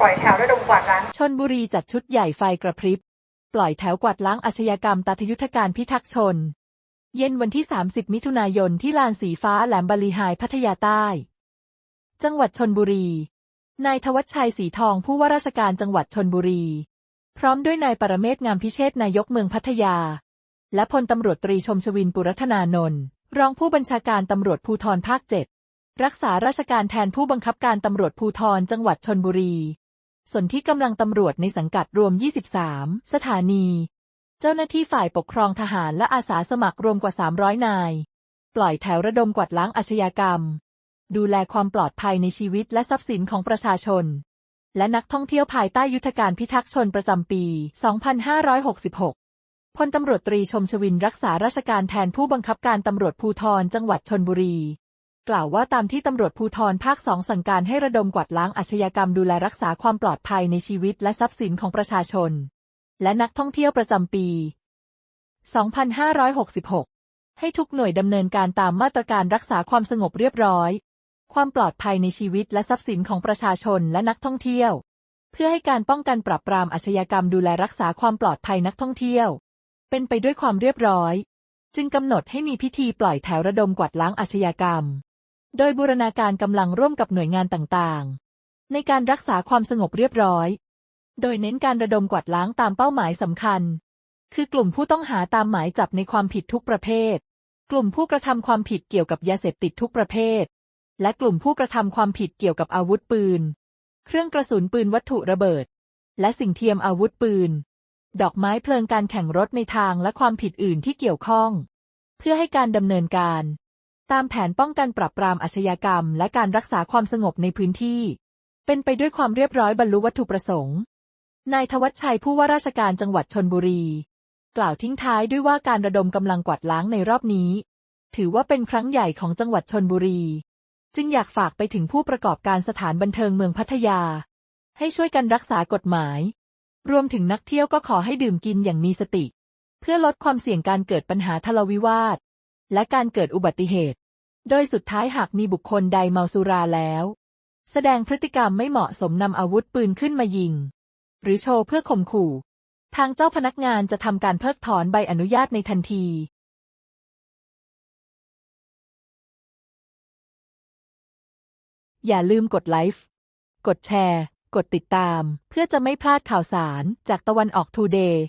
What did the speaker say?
ปล่อยแถวระดมกวาดล้าง ชนบุรีจัดชุดใหญ่ไฟกระพริบ ปล่อยแถวกวาดล้างอาชญากรรมตาทยุทธการพิทักษ์ชน เย็นวันที่ 30 มิถุนายนที่ลานสีฟ้าแหลมบาลีไฮพัทยาใต้ จังหวัดชนบุรี นายทวัชชัยสีทองผู้ว่าราชการจังหวัดชนบุรี พร้อมด้วยนายปรเมศงามพิเชษนายกเมืองพัทยา และพลตำรวจตรีชมชวินปุรัตนานนท์รองผู้บัญชาการตำรวจภูธรภาคเจ็ด รักษาราชการแทนผู้บังคับการตำรวจภูธรจังหวัดชนบุรี ส่วนที่กำลังตำรวจในสังกัดรวม 23 สถานี เจ้าหน้าที่ฝ่ายปกครองทหารและอาสาสมัครรวมกว่า 300 นาย ปล่อยแถวระดมกวาดล้างอาชญากรรม ดูแลความปลอดภัยในชีวิตและทรัพย์สินของประชาชน และนักท่องเที่ยวภายใต้ยุทธการพิทักษ์ชนประจำปี 2566พลตำรวจตรีชมชวินรักษาราชการแทนผู้บังคับการตำรวจภูธรจังหวัดชนบุรี กล่าวว่าตามที่ตำรวจภูธรภาคสองสั่งการให้ระดมกวาดล้างอาชญากรรมดูแลรักษาความปลอดภัยในชีวิตและทรัพย์สินของประชาชน และนักท่องเที่ยวประจำปี 2566 ให้ทุกหน่วยดำเนินการตามมาตรการรักษาความสงบเรียบร้อย ความปลอดภัยในชีวิตและทรัพย์สินของประชาชนและนักท่องเที่ยว เพื่อให้การป้องกันปราบปรามอาชญากรรมดูแลรักษาความปลอดภัยนักท่องเที่ยว เป็นไปด้วยความเรียบร้อย จึงกำหนดให้มีพิธีปล่อยแถวระดมกวาดล้างอาชญากรรม โดยบูรณาการกำลังร่วมกับหน่วยงานต่างๆ ในการรักษาความสงบเรียบร้อย โดยเน้นการระดมกวาดล้างตามเป้าหมายสำคัญ คือกลุ่มผู้ต้องหาตามหมายจับในความผิดทุกประเภท กลุ่มผู้กระทำความผิดเกี่ยวกับยาเสพติดทุกประเภท และกลุ่มผู้กระทำความผิดเกี่ยวกับอาวุธปืน เครื่องกระสุนปืนวัตถุระเบิด และสิ่งเทียมอาวุธปืน ดอกไม้เพลิงการแข่งรถในทางและความผิดอื่นที่เกี่ยวข้อง เพื่อให้การดำเนินการ ตามแผนป้องกันปราบปรามอาชญากรรม และการรักษาความสงบในพื้นที่ เป็นไปด้วยความเรียบร้อยบรรลุวัตถุประสงค์ นายทวัชชัยผู้ว่าราชการจังหวัดชนบุรี กล่าวทิ้งท้ายด้วยว่าการระดมกำลังกวาดล้างในรอบนี้ ถือว่าเป็นครั้งใหญ่ของจังหวัดชนบุรี จึงอยากฝากไปถึงผู้ประกอบการสถานบันเทิงเมืองพัทยา ให้ช่วยกันรักษากฎหมาย รวมถึงนักเที่ยวก็ขอให้ดื่มกินอย่างมีสติ เพื่อลดความเสี่ยงการเกิดปัญหาทะเลาวิวาท และการเกิดอุบัติเหตุ โดยสุดท้ายหากมีบุคคลใดเมาสุราแล้ว แสดงพฤติกรรมไม่เหมาะสมนำอาวุธปืนขึ้นมายิง หรือโชว์เพื่อข่มขู่ ทางเจ้าพนักงานจะทำการเพิกถอนใบอนุญาตในทันที อย่าลืมกดไลค์ กดแชร์ กดติดตาม เพื่อจะไม่พลาดข่าวสารจากตะวันออกทูเดย์